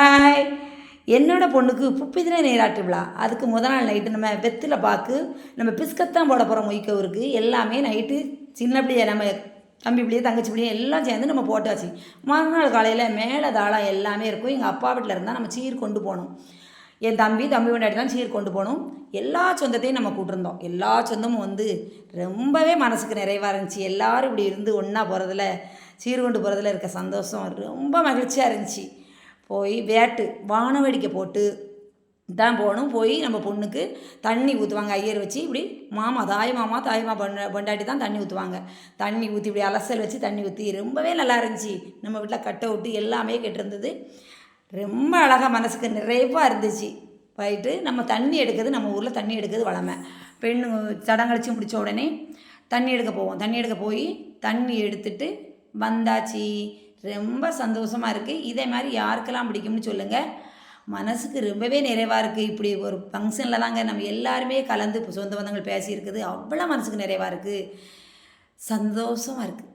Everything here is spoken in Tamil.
ஹாய் என்னோடய பொண்ணுக்கு புப்பிதின நீராட்டு விழா. அதுக்கு முத நாள் நைட்டு நம்ம வெத்தில் பாக்கு நம்ம பிஸ்கத்தான் போட போகிறோம் மொய்க்கவருக்கு எல்லாமே நைட்டு சின்ன பிள்ளைய நம்ம தம்பி பிள்ளைய தங்கச்சி பிள்ளைய எல்லாம் சேர்ந்து நம்ம போட்டாச்சு. மறுநாள் காலையில் மேலே தாளம் எல்லாமே இருக்கும். எங்கள் அப்பா வீட்டில் இருந்தால் நம்ம சீர் கொண்டு போகணும். என் தம்பி தம்பி கொண்டாடி தான் சீர் கொண்டு போகணும். எல்லா சொந்தத்தையும் நம்ம கூட்டிருந்தோம். எல்லா சொந்தமும் வந்து ரொம்பவே மனசுக்கு நிறைவாக இருந்துச்சு. எல்லோரும் இப்படி இருந்து ஒன்றா போகிறதுல சீர் கொண்டு போகிறதுல இருக்க சந்தோஷம் ரொம்ப மகிழ்ச்சியாக இருந்துச்சு. போய் வேட்டு வான வேடிக்கை போட்டு தான் போகணும். போய் நம்ம பொண்ணுக்கு தண்ணி ஊற்றுவாங்க ஐயர் வச்சு இப்படி மாமா தாய் மாமா தாய்மா மாமா பொண்டாட்டி தான் தண்ணி ஊற்றுவாங்க தண்ணி ஊற்றி இப்படி அலசல் வச்சு தண்ணி ஊற்றி ரொம்பவே நல்லா இருந்துச்சு. நம்ம வீட்டில் கட்டை விட்டு எல்லாமே கெட்டிருந்தது. ரொம்ப அழகாக மனசுக்கு நிறைவாக இருந்துச்சு. போயிட்டு நம்ம தண்ணி எடுக்கிறது நம்ம ஊரில் தண்ணி எடுக்கிறது வளமை. பெண்ணு சடங்கடிச்சு முடித்த உடனே தண்ணி எடுக்க போவோம். தண்ணி எடுக்க போய் தண்ணி எடுத்துட்டு வந்தாச்சு. ரொம்ப சந்தோஷமாக இருக்குது இதே மாதிரி யாருக்கெல்லாம் பிடிக்கும்னு சொல்லுங்கள் மனசுக்கு ரொம்பவே நிறைவாக இருக்குது இப்படி ஒரு ஃபங்க்ஷனில் தாங்க நம்ம எல்லாருமே கலந்து சொந்த பந்தங்கள் பேசியிருக்குது அவ்வளோ மனசுக்கு நிறைவாக இருக்குது சந்தோஷமாக இருக்குது